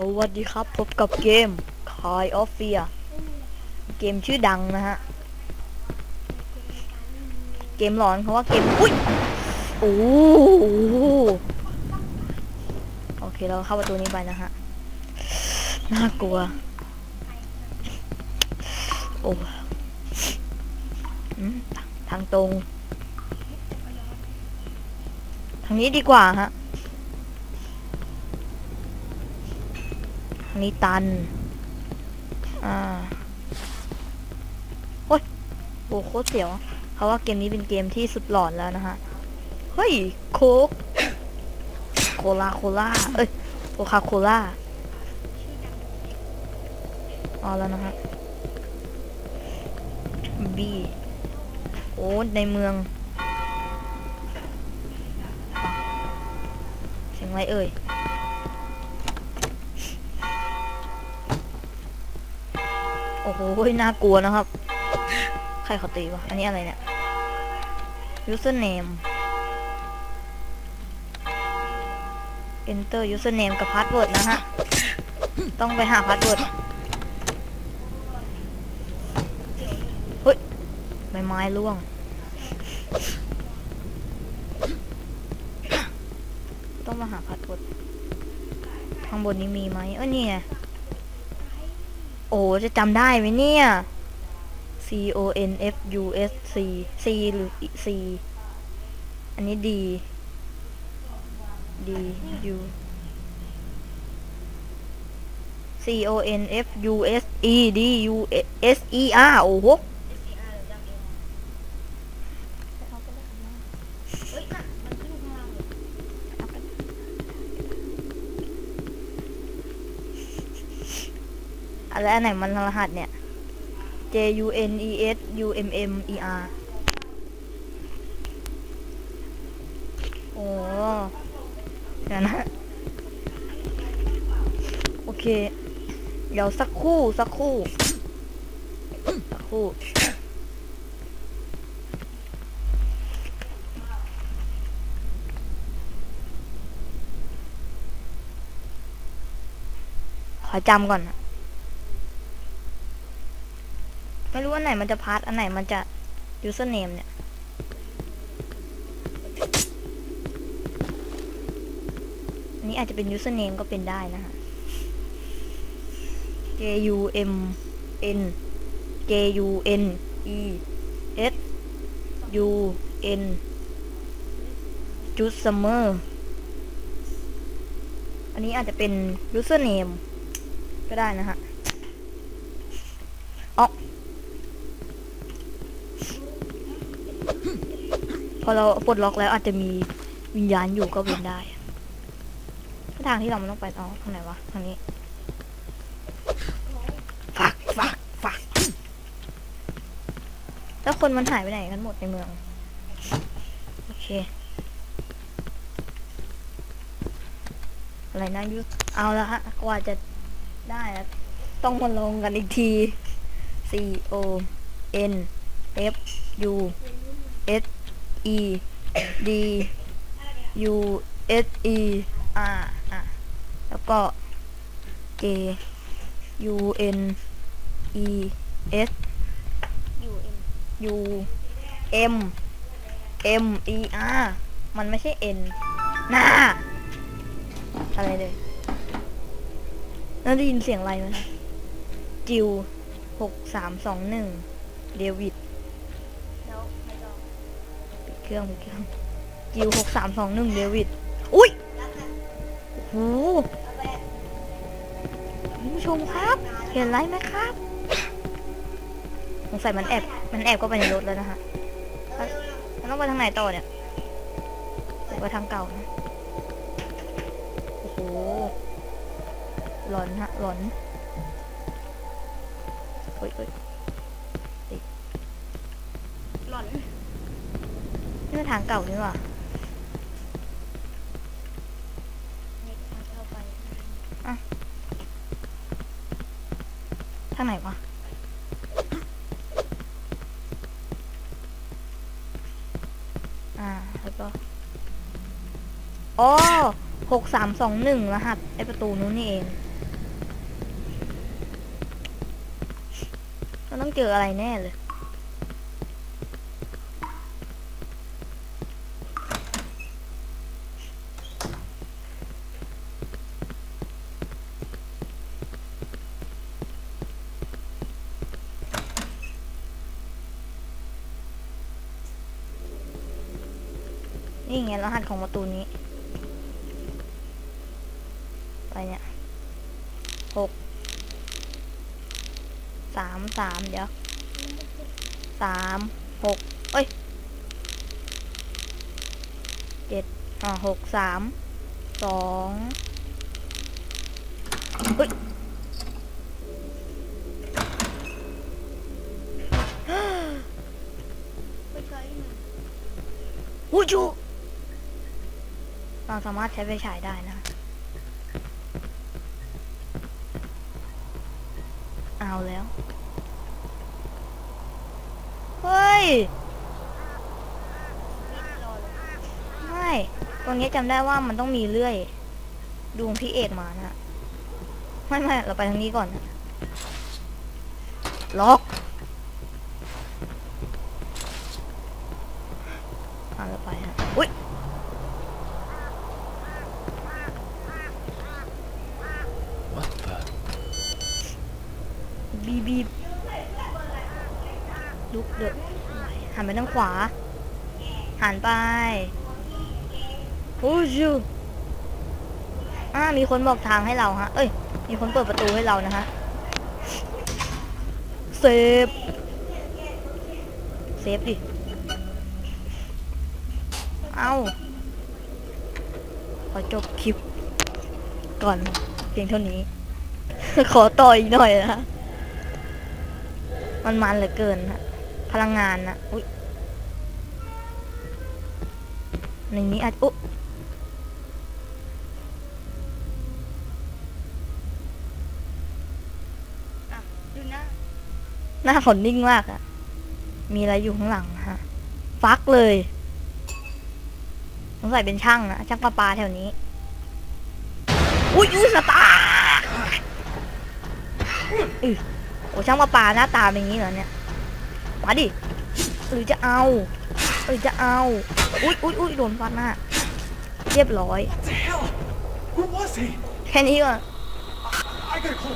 สวัสดีครับ พบกับเกม Call of Fear เกมชื่อดังนะฮะ เกมหลอนเพราะว่าเกม อุ้ยโอ้โอเค เราเข้าประตูนี้ไปนะฮะ น่ากลัว โอ้ทางตรง ทางนี้ดีกว่าฮะ ทาง นี้ตัน อ่า โอ้ยโหโคตรเสียว เพราะว่าเกมนี้เป็นเกมที่สุดหลอนแล้วนะฮะ เฮ้ย โคกโคลาโคลาเอ้ยโคคาโคลาเอาแล้วนะฮะบีโอ้ในเมืองเสียงไรเอ่ย อ้โหน่ากลัวนะครับ ใครเขาตีวะ อันนี้อะไรเนี่ย username enter username กับ password นะฮะ ต้องไปหา password เฮ้ย ใบไม้ร่วง ต้องมาหา password ข้างบนนี้มีไหมเออนี่ไง โอ้จะจำได้ไหมเนี่ย C O N F U S C C หรือ C อันนี้ D D U C O N F U S E D U S E R โอ้โห อะไรอันไหนมันรหัสเนี่ย J U N E S U M M E R โอ้เดี๋ยวนะ โอเค เดี๋ยวสักคู่สักคู่ สักคู่ขอจำก่อนนะ ไม่รู้อันไหนมันจะพาร์ทอันไหนมันจะ username เนี่ยอันนี้อาจจะเป็น username ก็เป็นได้นะฮะ J U M N J U N E S U N จุด summer อันนี้อาจจะเป็น username ก็ได้นะฮะ พ อเราปลดล็อกแล้วอาจจะมีวิญญาณอยู่ก็เป็นได้อะทางที่เรามันต้องไปอ๋อทางไหนวะทางนี้ฟักฟักฟักแล้วคนมันหายไปไหนกันหมดในเมือง โอเค อะไรนะยุเอาละฮะกว่าจะได้แล้วต้องมาลงกันอีกที C O N F U S E D U S E R อะแล้วก็ J U N E S U M M E R มันไม่ใช่ N น่าอะไรเลยแล้วได้ยินเสียงอะไรไหมจิวหกสามสองหนึ่งเดวิด เครื่องเครื่องจิวหกสามสองหนึ่งเดวิด อุ้ยโอ้โหคุณผู้ชมครับ เห็นไรไหมครับสงสัยมันแอบมันแอบก็ไปในรถแล้วนะฮะมันต้องไปทางไหนต่อเนี่ยหรือไปทางเก่านะ โอ้โห หลอนฮะ หลอนเฮ้ยเฮ้ยหล่อน คือทางเก่านี่หว่าทางไหนวะอ่าแล้วก็โอ้หกสามสองหนึ่งรหัส ไอประตูนู้นนี่เองเราต้องเจออะไรแน่เลย นี่ไงรหัสของประตูนี้ ไปเนี่ยหกสามสามเดี๋ยวสามหกเอ้ยเจ็ดอ่าหกสามสองเฮ้ยไปใช้หนึ่งวูจู เราสามารถใช้ไฟฉายได้นะเอาแล้ว เฮ้ย ไม่ตรงนี้จำได้ว่ามันต้องมีเลื่อยดูงพี่เอกมานะไม่ไม่เราไปทางนี้ก่อน ล็อกอะเราไปฮะอุ้ย What the? บีบี ลุกเดอดหันไปทางขวา หันไป โอ้ยูอ่ามีคนบอกทางให้เราฮะ เอ้ย มีคนเปิดประตูให้เรานะฮะ เซฟ เซฟดิ เอาขอจบคลิป ก่อนเพียงเท่านี้ ขอต่ออีกหน่อยนะ มันมันเหลือเกินฮะ พลังงานนะอุ้ยในนี้อาจอุ๊อะดูหน้าหน้าขนนิ่งมากอะมีอะไรอยู่ข้างหลังฮะ ฟักเลยสงสัยเป็นช่างนะช่างประปาแถวนี้ อุ้ยอุ้ยสตาร์อือโอ้ช่างประปาหน้าตาเป็นอย่างนี้เหรอเนี่ย มาดิ หรือจะเอา หรือจะเอา อุ้ยอุ้ยอุ้ยโดนฟันหน้า เรียบร้อย What the hell? Who was he? แค่นี้ก่อน I gotta call